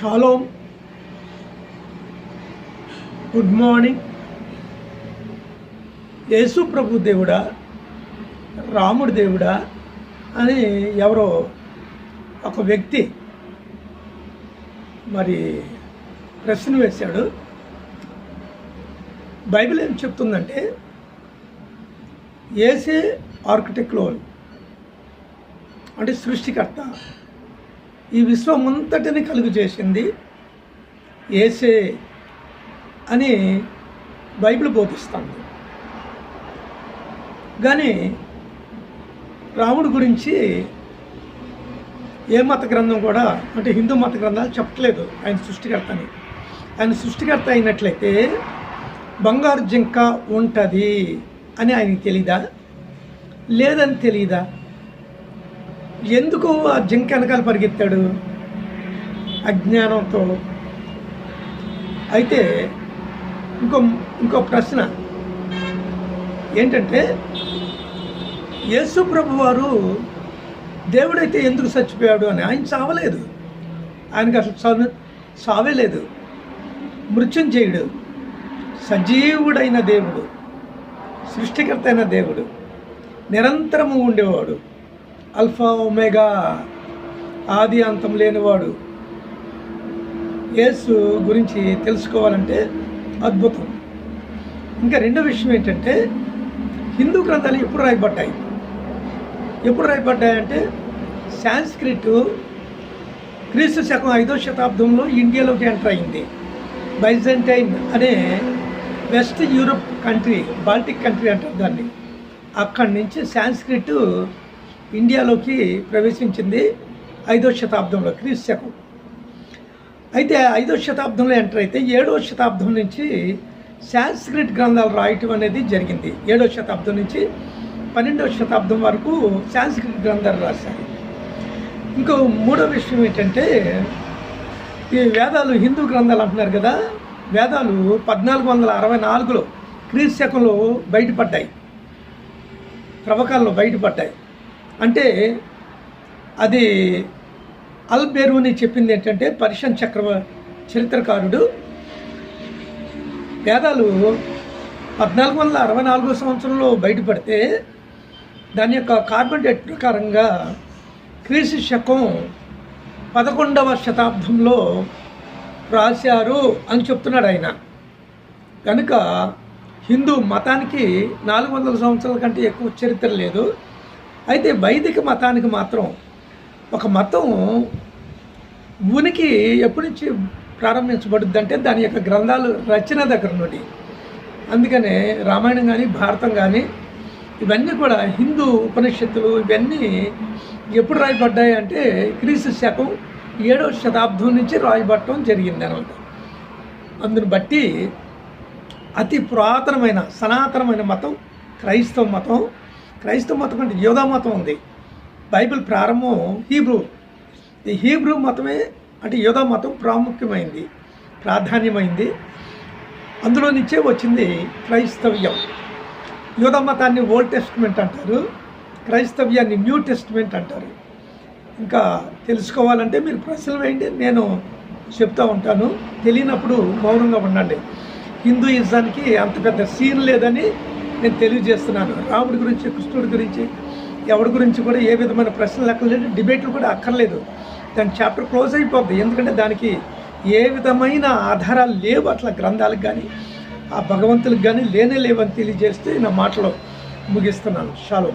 Shalom good morning యేసు ప్రభు దేవుడా రాముడు దేవుడా అని ఎవరో ఒక వ్యక్తి మరి ప్రశ్న వేశాడు. బైబిల్ ఏం చెప్తుందంటే ఏసే ఆర్కిటెక్ట్లో అంటే సృష్టికర్త ఈ విశ్వమంతటిని కలుగు చేసింది ఏసే అని బైబిల్ బోధిస్తుంది. కానీ రాముడి గురించి ఏ మత గ్రంథం కూడా అంటే హిందూ మత గ్రంథాలు చెప్పట్లేదు ఆయన సృష్టికర్త అని ఆయన సృష్టికర్త అయినట్లయితే బంగారు జింక ఉంటుంది అని ఆయనకి తెలీదా? లేదని తెలీదా? ఎందుకు ఆ జింక వెనకాల పరిగెత్తాడు? అజ్ఞానంతో. అయితే ఇంకో ఇంకో ప్రశ్న. ఏంటంటే యేసు ప్రభు వారు దేవుడైతే ఎందుకు చచ్చిపోయాడు అని? ఆయన చావలేదు. ఆయనకి అసలు చావు చావే లేదు. మృత్యుంజయుడు సజీవుడైన దేవుడు. సృష్టికర్త అయిన దేవుడు. నిరంతరము ఉండేవాడు. అల్ఫా ఒమేగా ఆది అంతం లేనివాడు. యేసు గురించి తెలుసుకోవాలంటే అద్భుతం. ఇంకా రెండో విషయం ఏంటంటే హిందూ గ్రంథాలు ఎప్పుడు రాయబడ్డాయి? ఎప్పుడు రాయబడ్డాయంటే సాంస్క్రిట్ క్రీస్తు శకం ఐదో శతాబ్దంలో ఇండియాలోకి ఎంటర్ అయింది. బైజెంటైన్ అనే west Europe country Baltic country అంటారు దాన్ని. అక్కడి నుంచి సాంస్క్రిట్ ఇండియాలోకి ప్రవేశించింది ఐదో శతాబ్దంలో క్రీస్తు శకం. అయితే ఐదో శతాబ్దంలో ఎంటర్ అయితే ఏడవ శతాబ్దం నుంచి సాంస్క్రిట్ గ్రంథాలు రాయటం అనేది జరిగింది. ఏడవ శతాబ్దం నుంచి పన్నెండవ శతాబ్దం వరకు సాంస్క్రిట్ గ్రంథాలు రాశారు. ఇంకో మూడో విషయం ఏంటంటే ఈ వేదాలు హిందూ గ్రంథాలు అంటున్నారు కదా వేదాలు పద్నాలుగు వందల అరవై నాలుగులో క్రీస్తు శకంలో బయటపడ్డాయి. త్రవ్వకాల్లో బయటపడ్డాయి. అంటే అది అల్ బెరూని చెప్పింది ఏంటంటే పర్షియన్ చక్ర చరిత్రకారుడు. వేదాలు పద్నాలుగు వందల అరవై నాలుగో సంవత్సరంలో బయటపడితే దాని యొక్క కార్బన్ డేట్ ప్రకారంగా క్రీస్తు శకం పదకొండవ శతాబ్దంలో రాశారు అని చెప్తున్నాడు ఆయన. కనుక హిందూ మతానికి నాలుగు వందల సంవత్సరాల కంటే ఎక్కువ చరిత్ర లేదు. అయితే వైదిక మతానికి మాత్రం ఒక మతం ఉనికి ఎప్పటి నుంచి ప్రారంభించబడుద్ది అంటే దాని యొక్క గ్రంథాలు రచన దగ్గర నుండి. అందుకనే రామాయణం కానీ భారతం కానీ ఇవన్నీ కూడా హిందూ ఉపనిషత్తులు ఇవన్నీ ఎప్పుడు రాయబడ్డాయి అంటే క్రీస్తు శకం ఏడవ శతాబ్దం నుంచి రాయబడటం జరిగింది అనమాట అందుని బట్టి అతి పురాతనమైన సనాతనమైన మతం క్రైస్తవ మతం క్రైస్తవ మతం అంటే యోగా మతం ఉంది. బైబిల్ ప్రారంభం హీబ్రూ. ఈ హీబ్రూ మతమే అంటే యోగా మతం ప్రాముఖ్యమైంది ప్రాధాన్యమైంది. అందులో నుంచే వచ్చింది క్రైస్తవ్యం. యోధా మతాన్ని ఓల్డ్ టెస్ట్మెంట్ అంటారు క్రైస్తవ్యాన్ని న్యూ టెస్ట్మెంట్ అంటారు. ఇంకా తెలుసుకోవాలంటే మీరు ప్రశ్నలు వేయండి నేను చెప్తూ ఉంటాను. తెలియనప్పుడు మౌనంగా ఉండండి. హిందూయిజానికి అంత పెద్ద సీన్ లేదని నేను తెలియజేస్తున్నాను. రాముడి గురించి కృష్ణుడి గురించి ఎవరి గురించి కూడా ఏ విధమైన ప్రశ్నలు అక్కర్లేదు డిబేట్లు కూడా అక్కర్లేదు. దాని చాప్టర్ క్లోజ్ అయిపోద్ది. ఎందుకంటే దానికి ఏ విధమైన ఆధారాలు లేవు అట్లా గ్రంథాలకు కానీ ఆ భగవంతులకు కానీ లేనే లేవని తెలియజేస్తే నా మాటలో ముగిస్తున్నాను. షాలో.